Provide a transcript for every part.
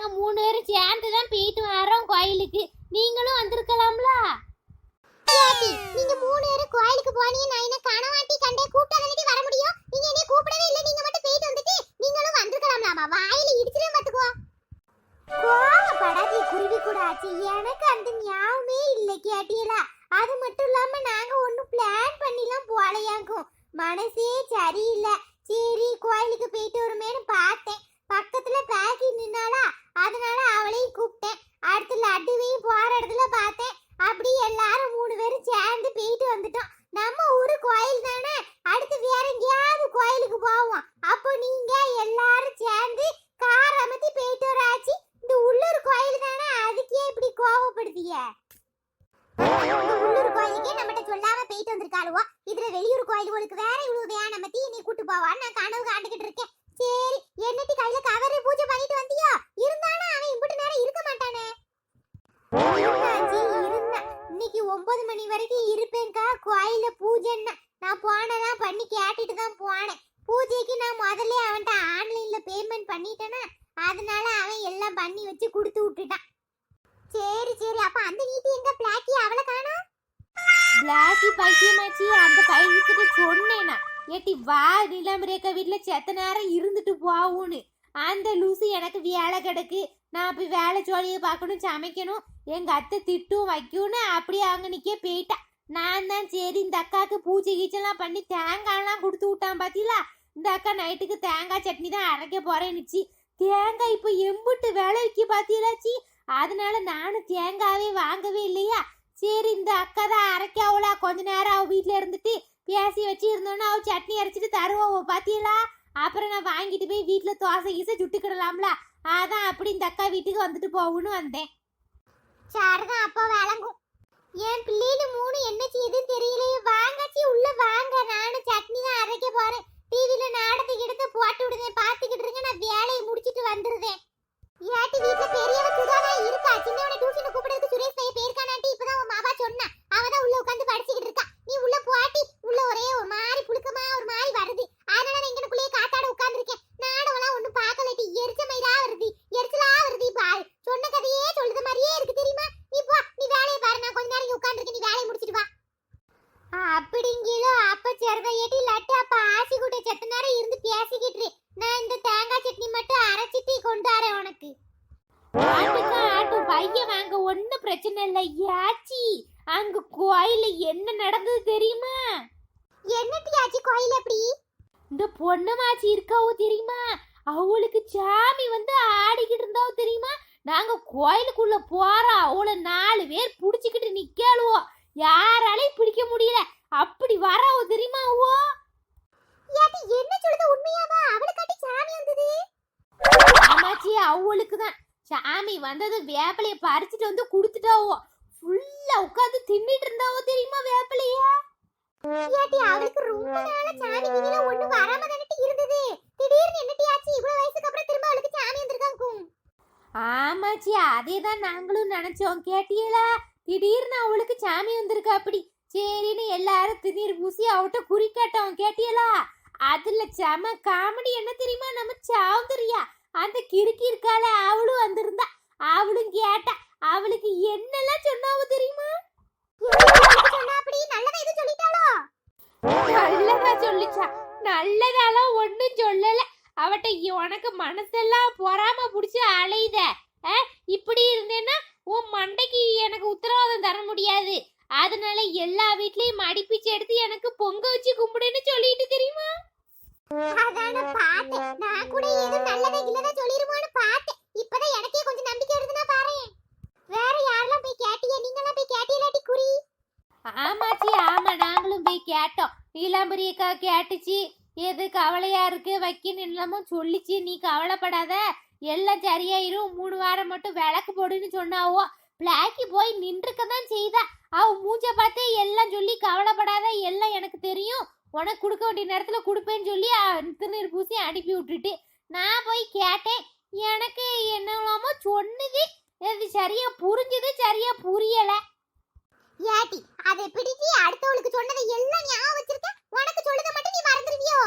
நாங்க மூணு பேரும் சேர்ந்து தான் போயிட்டு வரோம் கோயிலுக்கு. நீங்களும் வந்திருக்கலாம்ல? நீங்க மூணு பேரும் கோயிலுக்கு போனீங்க நான் என்ன கனவாட்டி கண்டே கூப்பிட்டா வர முடியும்? நீங்க என்னைய கூப்பிடவே இல்ல நீங்க மட்டும் போயிட்டு வந்துட்டு நீங்களும் வந்திருக்கலாம்லாமா? வாயில இடிச்சிரும் பாத்துக்கோ கோவப்படாதே குருவி கூட ஆச்சு. எனக்கு அந்த ஞாபகமே இல்ல கேட்டியலா. அது மட்டும் இல்லாம நாங்க ஒண்ணும் பிளான் பண்ணிலாம் போலையாக்கும் மனசே சரியில்லை. சரி கோயிலுக்கு போயிட்டு வருமேனு பார்த்தேன் பக்கத்துல பேக்கி நின்னாலா அதனால அவளையும் கூப்பிட்டேன் அடுத்து லட்டுவையும் போற இடத்துல பார்த்தேன் அப்படி எல்லாரும் மூணு பேரும் சேர்ந்து போயிட்டு வந்துட்டோம் நம்ம ஊரு கோயில் தானே அடுத்து வேற எங்கேயாவது கோயிலுக்கு போவோம் அப்போ நீங்க எல்லாரும் சேர்ந்து கார் அமர்த்தி போயிட்டு வர ஆச்சு இந்த உள்ளூர் கோயில் தானே அதுக்கே இப்படி கோவப்படுத்திய இந்த உள்ளூர் கோயிலுக்கே நம்மகிட்ட சொல்லாம போயிட்டு வந்திருக்காளுவோ? இதுல வெளியூர் கோயிலுக்கு வேற இவ்வளவு வேன் நம்ம தீ நீ கூட்டு போவான்னு நான் கனவு காண்டுகிட்டு இருக்கேன். சரி என்னட்டி கையில கவரு பூஜை பண்ணிட்டு வந்தியோ? இருந்தானா அவன் இம்புட்டு நேரம் இருக்க மாட்டானே. இன்னைக்கு ஒன்பது மணி வரைக்கும் இருப்பேன்க்கா. கோயில பூஜைன்னா நான் போனதான் பண்ணி கேட்டுட்டு தான் போனேன். பூஜைக்கு நான் முதல்ல அவன்கிட்ட ஆன்லைன்ல பேமெண்ட் பண்ணிட்டேன்னா அதனால அவன் எல்லாம் பண்ணி வச்சு கொடுத்து விட்டுட்டான். சரி சரி. அப்ப அந்த நீட்டி எங்க பிளாக்கி? அவளை காணோம். பிளாக்கி பைத்தியமாச்சி அந்த பையன்கிட்ட சொன்னேனா. ஏட்டி வா நிலமரேக்கா வீட்டில் செத்த நேரம் இருந்துட்டு போகும்னு அந்த லூசு எனக்கு வேலை கிடக்கு. நான் போய் வேலை ஜோலியை பார்க்கணும் சமைக்கணும். எங்கள் அத்தை திட்டும் வைக்கும்னு அப்படியே அவங்க நிற்க போயிட்டா. நான் தான் சரி இந்த அக்காவுக்கு பூஜை கீச்செல்லாம் பண்ணி தேங்காய்லாம் கொடுத்து விட்டான் பார்த்தீங்களா இந்த அக்கா நைட்டுக்கு தேங்காய் சட்னி தான் அரைக்க போறேன்னுச்சு. தேங்காய் இப்போ எம்புட்டு விலைக்கு பார்த்தீங்களாச்சி அதனால நானும் தேங்காவே வாங்கவே இல்லையா? சரி இந்த அக்கா தான் அரைக்காவலா கொஞ்ச நேரம் அவள் வீட்டில் இருந்துட்டு பேசி வச்சு இருந்தோன்னா சட்னி அரைச்சிட்டு தருவோம் பாத்தீங்களா? அப்புறம் நான் வாங்கிட்டு போய் வீட்டில் தோசை கீசை சுட்டுக்கிடலாம்ல. அதான் அப்படி இந்த அக்கா வீட்டுக்கு வந்துட்டு போகணும்னு வந்தேன். சரிதான் அப்போ விளங்கும். என் பிள்ளையில மூணு என்ன செய்யுதுன்னு தெரியலையே வாங்காச்சி உள்ள வாங்க நானும் சட்னி தான் அரைக்க போறேன் டிவில நாடகத்துக்கு எடுத்து போட்டு விடுதேன் பாத்துக்கிட்டு இருங்க நான் வேலையை முடிச்சிட்டு வந்துருதேன் ஏட்டி வீட்ல பெரியவ சுதாதா இருக்கா சின்னவனை டியூஷன் கூப்பிடுறதுக்கு சுரேஷ் பையன் பேருக்கானாட்டி இப்பதான் உன் மாவா சொன்னா அவ தான் உள்ள உட்காந்து படிச்சுக்கிட்டு இருக்கா நீ உள்ள போட்டி உள்ள ஒரே ஒரு மாதிரி புழுக்கமா ஒரு மாதிரி வருது அதனால நான் இங்கனக்குள்ளேயே காத்தாட உட்கார்ந்திருக்கேன் நாடகம்லாம் ஒண்ணும் பார்க்கலட்டி எரிச்ச மயிலா வருது எரிச்சலா வருது பால் சொன்ன கதையே சொல்லுத மாதிரியே இருக்கு தெரியுமா நீ போ நீ வேலையை பாரு நான் கொஞ்ச நேரம் இங்க உட்கார்ந்திருக்கேன் நீ வேலையை முடிச்சிட்டு வா அப்படிங்கிலோ அப்ப சிறத ஏட்டி லட்டு அப்ப ஆசி கூட செத்த நேரம் இருந்து பேசிக்கிட்டு இரு. நான் இந்த தேங்காய் சட்னி மட்டும் அரைச்சிட்டு கொண்டு வரேன் உனக்கு ஆட்டுக்கு ஆட்டும் பையன் வாங்க ஒன்றும் பிரச்சனை இல்லை யாச்சி அங்க கோயில்ல என்ன நடந்தது தெரியுமா என்னட்டி ஆச்சு கோயில் எப்படி இந்த பொண்ணமாச்சி இருக்காவோ தெரியுமா? அவளுக்கு சாமி வந்து ஆடிக்கிட்டு இருந்தாவோ தெரியுமா? நாங்க கோயிலுக்குள்ள போறோம் அவளை நாலு பேர் புடிச்சுக்கிட்டு நிக்கலுவோம் யாராலையும் பிடிக்க முடியல. அப்படி வரவோ தெரியுமா ஏட்டி என்ன சொல்லுது உண்மையாவா? அவளுக்காட்டி சாமி வந்தது? ஆமாச்சி அவளுக்கு தான் சாமி வந்தது வேப்பிலைய பறிச்சுட்டு வந்து கொடுத்துட்டாவோ. ஃபுல்லா உட்காந்து தின்னுட்டு இருந்தாவோ தெரியுமா வேப்பிலைய? ஏட்டி ரொம்ப நாளா சாமி கிணில ஒண்ணு வராம தானட்டி இருந்தது. திடீர்னு என்னட்டி ஆச்சு? இவ்வளவு வயசுக்கு அப்புறம் திரும்ப அவளுக்கு சாமி வந்திருக்காக்கும். ஆமாச்சி அதே தான் நாங்களும் நினைச்சோம். கேட்டியலா திடீர்னு அவளுக்கு சாமி வந்திருக்கா அப்படி. சரின்னு எல்லாரும் திருநீர் பூசி அவட்ட குறிக்காட்டோம் கேட்டியலா அதுல செம காமெடி. என்ன தெரியுமா? நம்ம சௌந்தர்யா அந்த கிறுக்கி இருக்கால மனசெல்லாம் பொறாம பிடிச்சி அலையுத. இப்படி இருந்தேன்னா உன் மண்டைக்கு எனக்கு உத்தரவாதம் தர முடியாது. அதனால எல்லா வீட்லயும் மடிப்பிச்சு எடுத்து எனக்கு பொங்க வச்சு கும்பிடுன்னு சொல்லிட்டு தெரியுமா? அதான பார்த்தேன். நான் கூட ஏதோ நல்லதா பார்த்தேன். இப்பதான் எனக்கே கொஞ்சம் நம்பிக்கை வருதுன்னா பாரு வேற யாரெல்லாம் போய் கேட்டியா? நீங்களாம் போய் கேட்டியலாட்டி குறி ஆமாச்சி ஆமா நாங்களும் போய் கேட்டோம். நீலாம்பரியக்கா கேட்டுச்சு. எது கவலையா இருக்கு? வைக்கணும் என்னமோ சொல்லிச்சு. நீ கவலைப்படாத. எல்லாம் சரியாயிரும். மூணு வாரம் மட்டும் விளக்கு போடுன்னு சொன்னாவோ? பிளாக்கி போய் நின்றுக்க தான் செய்தா. அவ மூஞ்ச பார்த்து எல்லாம் சொல்லி கவலைப்படாத. எல்லாம் எனக்கு தெரியும். உனக்கு கொடுக்க வேண்டிய நேரத்தில் கொடுப்பேன்னு சொல்லி திருநீர் பூசி அனுப்பி விட்டுட்டு நான் போய் கேட்டேன். எனக்கு என்னமோ சொன்னது. இது சரியா புரிஞ்சது சரியா புரியலை. ஏட்டி அதை பிடிச்சி அடுத்தவளுக்கு சொன்னதை எல்லாம் ஞாபகம் வச்சிருக்க உனக்கு சொல்லுத மட்டும் நீ மறந்துடுவியோ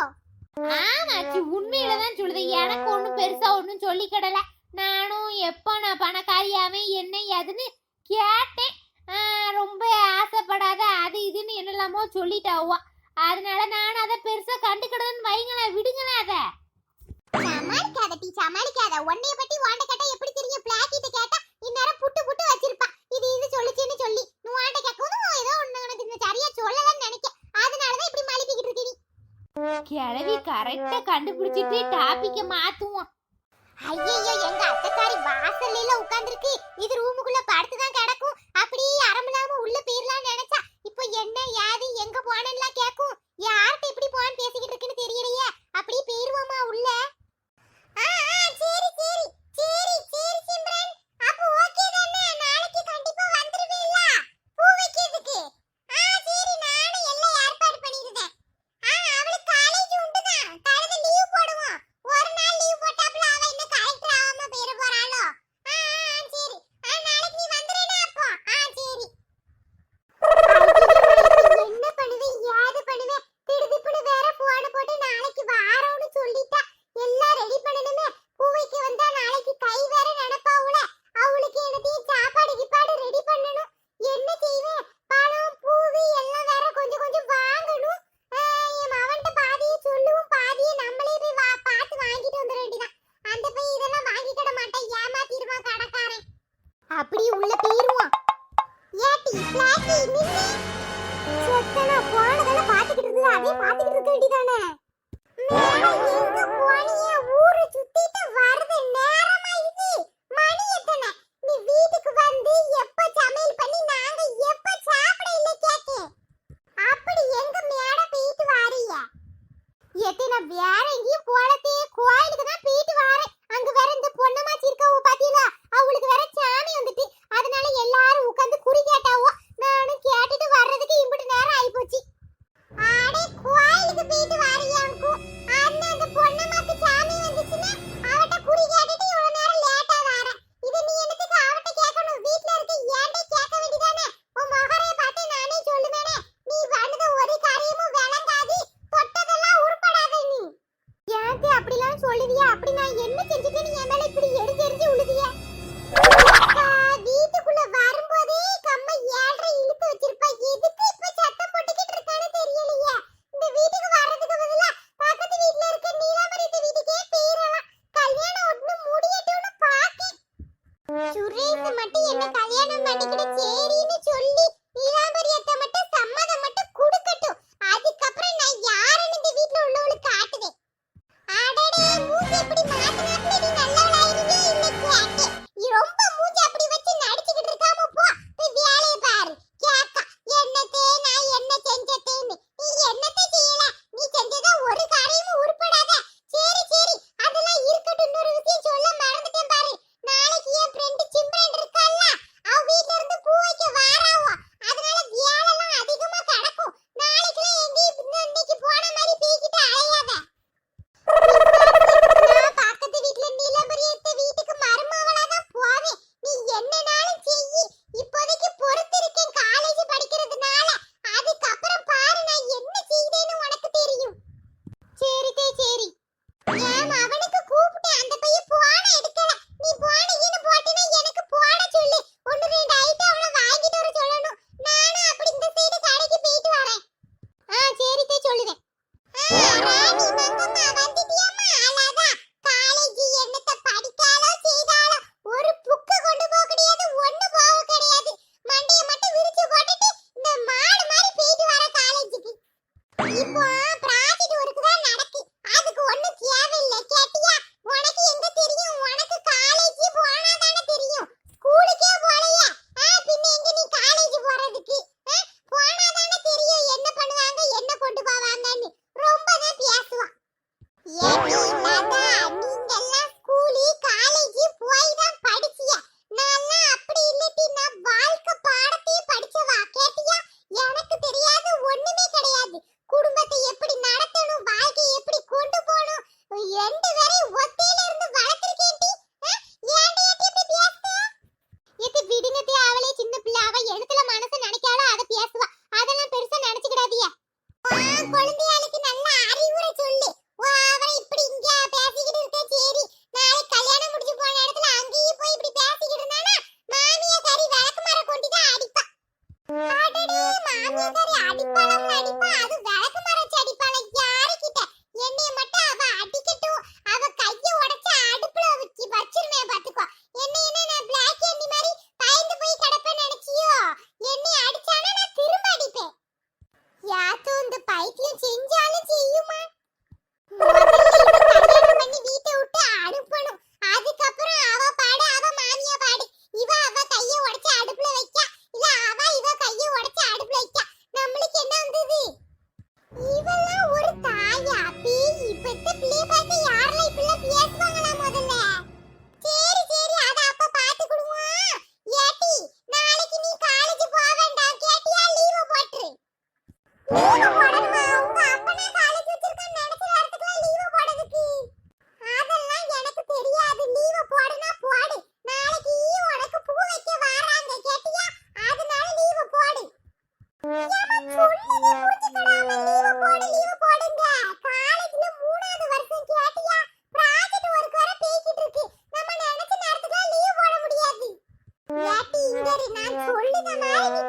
ஆமாச்சு உண்மையில தான் சொல்லுது. எனக்கு ஒன்றும் பெருசா ஒன்றும் சொல்லிக்கிடல நானும் எப்போ நான் பணக்காரியாவே என்ன ஏதுன்னு கேட்டேன். ரொம்ப ஆசைப்படாத அது இதுன்னு என்னெல்லாமோ சொல்லிட்டாவோ. அதனால நான் அதை பெருசா கண்டுக்கிடதுன்னு வைங்களேன் விடுங்களேன் அதை. சமாளிக்காத டீ சமாளிக்காத. உன்னைய பத்தி வாண்ட கேட்டா எப்படி தெரியும்? பிளாக்கிட்ட கேட்டா இந்நேரம் புட்டு புட்டு வச்சிருப்பா. இது இது சொல்லுச்சுன்னு சொல்லி. நீ வாண்ட கேட்கவும் ஏதோ ஒண்ணு உனக்கு இந்த சரியா சொல்லலன்னு நினைக்க அதனாலதான் இப்படி மலிப்பிக்கிட்டு இருக்க நீ. கிழவி கரெக்டா கண்டுபிடிச்சிட்டு டாபிக்க மாத்துவோம் ஐயோ எங்க அத்தைக்காரி வாசல்ல உட்கார்ந்திருக்கு. இது ரூமுக்குள்ள படுத்து தான் கிடக்கும். அப்படியே அரம்பலாம உள்ள போயிரலாம்னு நினைச்சா இப்போ என்ன யாது எங்க போனேன்லாம் கேக்கும் யார்கிட்ட இப்படி போன்னு பேசிக்கிட்டு இருக்குன்னு தெரியலையே. அப்படியே போயிருவோமா உள்ள. மேடம் எங்க போனியே ஊரு சுத்திட்டு வருது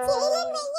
சொல்லுத மாதிரி